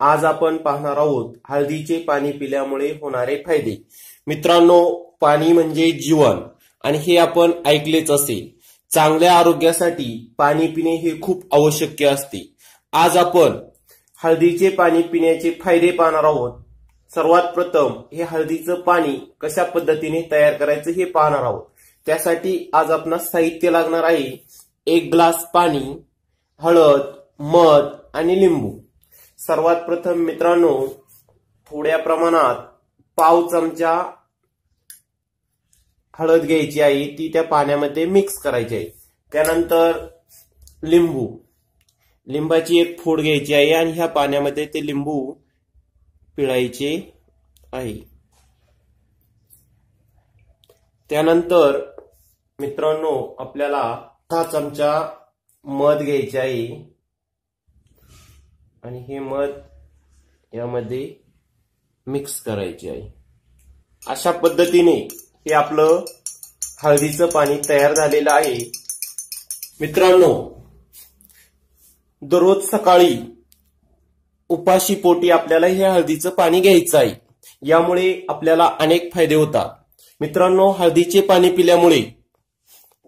आज आपण पाहणार आहोत हळदीचे पाणी पिल्यामुळे होणारे फायदे. मित्रांनो पाणी म्हणजे जीवन आणि हे आपण ऐकलेच असेल. चांगल्या आरोग्यासाठी पाणी पिणे हे खूप आवश्यक असते. आज आपण हळदीचे पाणी पिण्याचे फायदे पाहणार आहोत. सर्वात प्रथम हे हळदीचं पाणी कशा पद्धतीने तयार करायचं हे पाहणार आहोत. त्यासाठी आज आपणास साहित्य लागणार आहे. एक ग्लास पाणी हळद मध आणि लिंबू. सर्वात प्रथम मित्रांनो थोड्या प्रमाणात पाव चमचा हळद घ्यायची आहे ती त्या पाण्यामध्ये मिक्स करायची आहे. त्यानंतर लिंबू. लिंबाची एक फोड घ्यायची आहे आणि ह्या पाण्यामध्ये ते लिंबू पिळायचे आहे. त्यानंतर मित्रांनो आपल्याला हा चमचा मध घ्यायचे आहे. आणि हे मध यामध्ये मिक्स करायचे आहे. अशा पद्धतीने हे आपलं हळदीचं पाणी तयार झालेलं आहे. मित्रांनो दररोज सकाळी उपाशी पोटी आपल्याला हे हळदीचं पाणी घ्यायचं आहे. यामुळे आपल्याला अनेक फायदे होतात. मित्रांनो हळदीचे पाणी पिल्यामुळे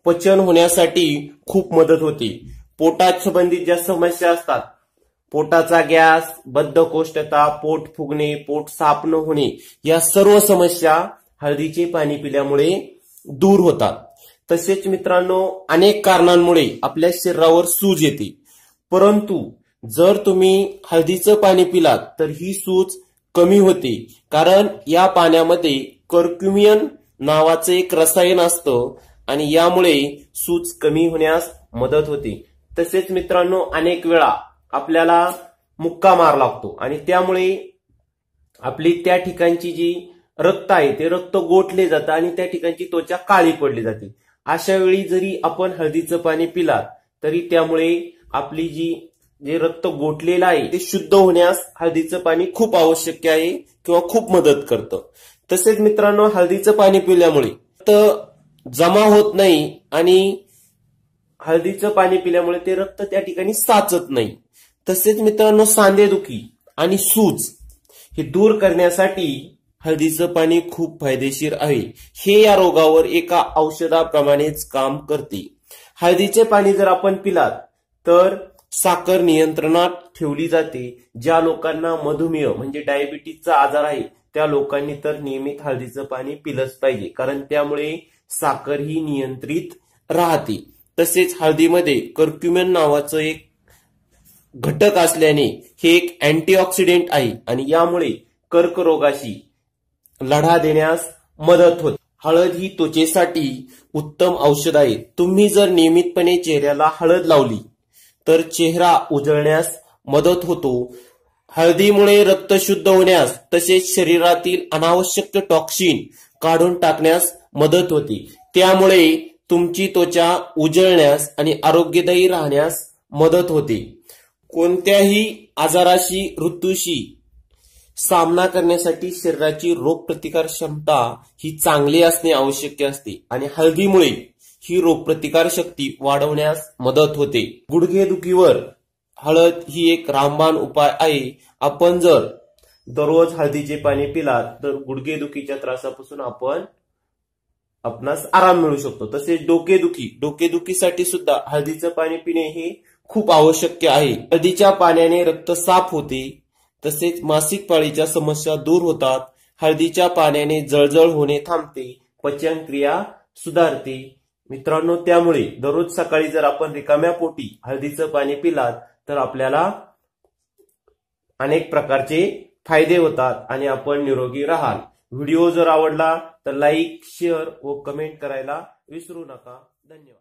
पचन होण्यासाठी खूप मदत होते. पोटात संबंधित ज्या समस्या असतात पोटाचा गॅस बद्धकोष्ठता पोट फुगणे पोट साफ न होणे या सर्व समस्या हळदीचे पाणी पिल्यामुळे दूर होतात. तसेच मित्रांनो अनेक कारणांमुळे आपल्या शरीरावर सूज येते. परंतु जर तुम्ही हळदीचं पाणी पिलात तर ही सूज कमी होते. कारण या पाण्यामध्ये कर्क्युमियन नावाचं एक रसायन असतं आणि यामुळे सूज कमी होण्यास मदत होते. तसेच मित्रांनो अनेक वेळा आपल्याला मुक्का मार लागतो. आणि त्यामुळे आपली त्या ठिकाणची जी रक्त आहे ते रक्त गोठले जातं आणि त्या ठिकाणची त्वचा काळी पडली जाते. अशा वेळी जरी आपण हळदीचं पाणी पिलात तरी त्यामुळे आपली जी जे रक्त गोठलेलं आहे ते शुद्ध होण्यास हळदीचं पाणी खूप आवश्यक आहे किंवा खूप मदत करतं. तसेच मित्रांनो हळदीचं पाणी पिल्यामुळे तर जमा होत नाही आणि हळदीचं पाणी पिल्यामुळे ते रक्त त्या ठिकाणी साचत नाही. तसेच मित्रांनो सांधेदुखी आणि सूज हे दूर करण्यासाठी हळदीचं पाणी खूप फायदेशीर आहे. हे या रोगावर एका औषधाप्रमाणेच काम करते. हळदीचे पाणी जर आपण पिलात तर साखर नियंत्रणात ठेवली जाते ज्या लोकांना मधुमेह म्हणजे डायबिटीसचा आजार आहे त्या लोकांनी तर नियमित हळदीचं पाणी पिलंच पाहिजे कारण त्यामुळे साखर ही नियंत्रित राहते. तसेच हळदीमध्ये कर्क्युमेन नावाचं एक घटक असल्याने हे एक अँटीऑक्सिडेंट आहे आणि यामुळे कर्करोगाशी लढा देण्यास मदत होते. हळद ही त्वचेसाठी उत्तम औषध आहे. तुम्ही जर नियमितपणे चेहऱ्याला हळद लावली तर चेहरा उजळण्यास मदत होतो. हळदीमुळे रक्त शुद्ध होण्यास तसेच शरीरातील अनावश्यक टॉक्सिन काढून टाकण्यास मदत होते. त्यामुळे तुमची त्वचा उजळण्यास आणि आरोग्यदायी राहण्यास मदत होते. कोणत्याही आजाराशी ऋतूशी सामना करण्यासाठी शरीराची रोगप्रतिकार क्षमता ही चांगली असणे आवश्यक असते आणि हळदीमुळे ही रोगप्रतिकार शक्ती वाढवण्यास मदत होते. गुडघेदुखीवर हळद ही एक रामबाण उपाय आहे. आपण जर दररोज हळदीचे पाणी पिलात तर गुडघेदुखीच्या त्रासापासून आपण आपणास आराम मिळू शकतो. तसेच डोकेदुखी डोकेदुखीसाठी सुद्धा हळदीचं पाणी पिणे हे खूप आवश्यक आहे. हळदीच्या पाण्याने रक्त साफ होते तसेच मासिक पाळीच्या समस्या दूर होतात. हळदीच्या पाण्याने जळजळ होणे थांबते पचन क्रिया सुधारते. मित्रांनो त्यामुळे दररोज सकाळी जर आपण रिकाम्या पोटी हळदीचं पाणी पिलात तर आपल्याला अनेक प्रकारचे फायदे होतात आणि आपण निरोगी राहाल. व्हिडिओ जर आवडला तर लाईक शेअर व कमेंट करायला विसरू नका. धन्यवाद.